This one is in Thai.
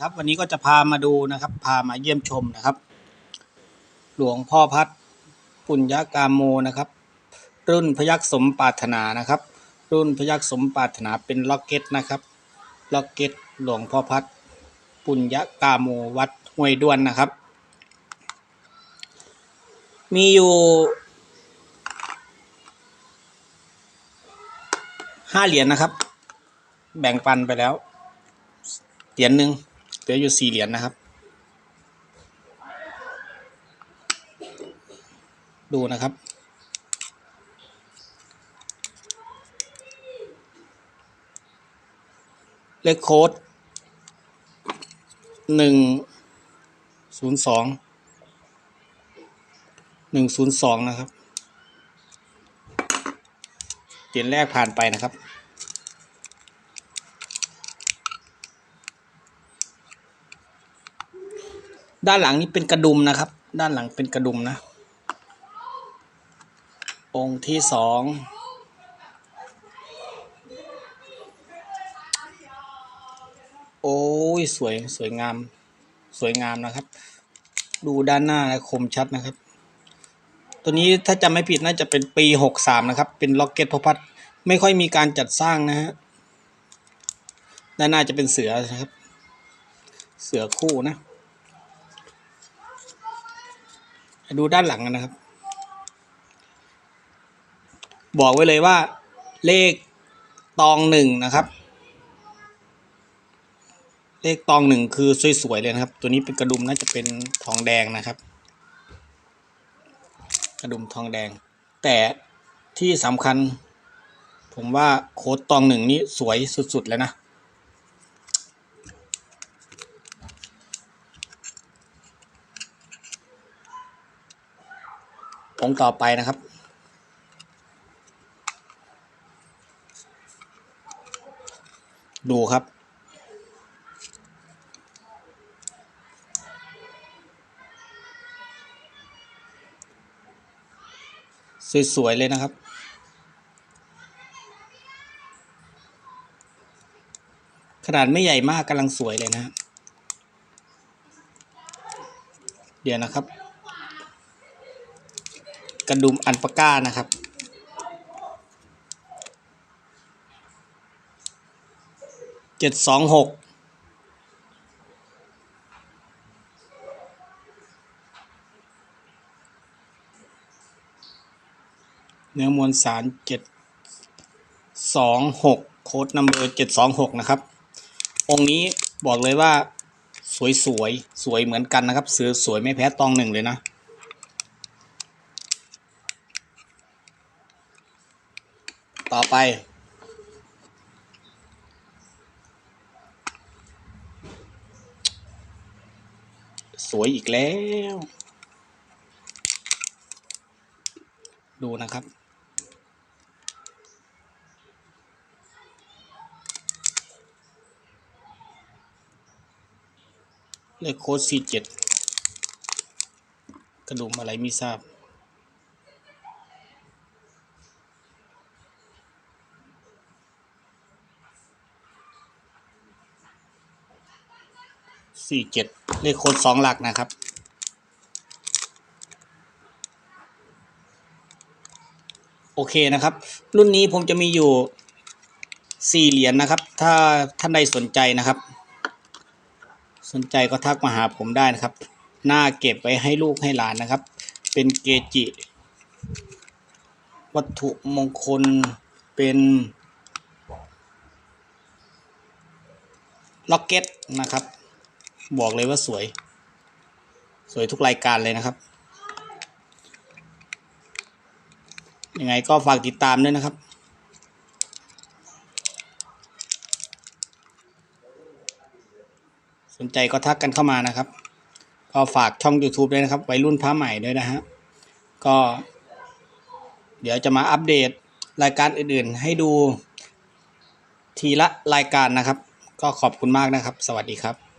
ครับวันนี้ก็จะพามาดูนะครับ พามาเยี่ยมชมนะครับ หลวงพ่อพัดปุญญากามโมนะครับ รุ่นพยักสมปาถนานะครับ รุ่นพยักสมปาถนาเป็นล็อกเก็ตนะครับล็อกเก็ตหลวงพ่อพัดปุญญากามโมวัดห้วยด้วนนะครับ มีอยู่ห้าเหรียญนะครับ แบ่งปันไปแล้วเหรียญหนึ่ง เหลืออยู่สี่เหรียญนะครับ ดูนะครับ เลขโค้ดหนึ่งศูนย์สองหนึ่งศูนย์สองนะครับเหรียญแรกผ่านไปนะครับ ด้านหลังนี้เป็นกระดุมนะครับ ด้านหลังเป็นกระดุมนะ องค์ที่สองโอ้ยสวยสวยงาม สวยงามนะครับ ดูด้านหน้านะคมชัดนะครับ ตัวนี้ถ้าจำไม่ผิดน่าจะเป็นปีหกสามนะครับ เป็นล็อกเก็ตพพัดไม่ค่อยมีการจัดสร้างนะฮะด้านหน้าจะเป็นเสือนะครับ เสือคู่นะ ดูด้านหลังกันนะครับ บอกไว้เลยว่าเลขตองหนึ่งนะครับ เลขตองหนึ่งคือสวยๆเลยนะครับ ตัวนี้เป็นกระดุมน่าจะเป็นทองแดงนะครับ กระดุมทองแดง แต่ที่สำคัญ ผมว่าโค้ดตองหนึ่งนี้สวยสุดๆแล้วนะ องค์ต่อไปนะครับ ดูครับ สวย ๆ เลยนะครับ ขนาดไม่ใหญ่มากกำลังสวยเลยนะฮะเดี๋ยวนะครับ กระดุมอันปาก้านะครับ เจ็ดสองหกเนื้อมวลสารเจ็ดสองหกโค้ดนัมเบอร์เจ็ดสองหกนะครับ องค์นี้บอกเลยว่าสวยสวยสวยเหมือนกันนะครับเสือสวยไม่แพ้ตองหนึ่งเลยนะ ต่อไป สวยอีกแล้ว ดูนะครับเลขโค้ดสี่เจ็ดกระดุมอะไรไม่ทราบ สี่เจ็ดเลขโค้ดสองหลักนะครับ โอเคนะครับ รุ่นนี้ผมจะมีอยู่สี่เหรียญนะครับ ถ้าท่านใดสนใจนะครับ สนใจก็ทักมาหาผมได้นะครับ หน้าเก็บไว้ให้ลูกให้หลานนะครับ เป็นเกจิ วัตถุมงคลเป็นล็อกเก็ตนะครับ บอกเลยว่าสวย สวยทุกรายการเลยนะครับ ยังไงก็ฝากติดตามด้วยนะครับสนใจก็ทักกันเข้ามานะครับ ก็ฝากช่อง YouTube ด้วยนะครับไว้รุ่นพระใหม่ด้วยนะฮะ ก็ เดี๋ยวจะมาอัปเดตรายการอื่นๆ ให้ดูทีละรายการนะครับ ก็ขอบคุณมากนะครับ สวัสดีครับ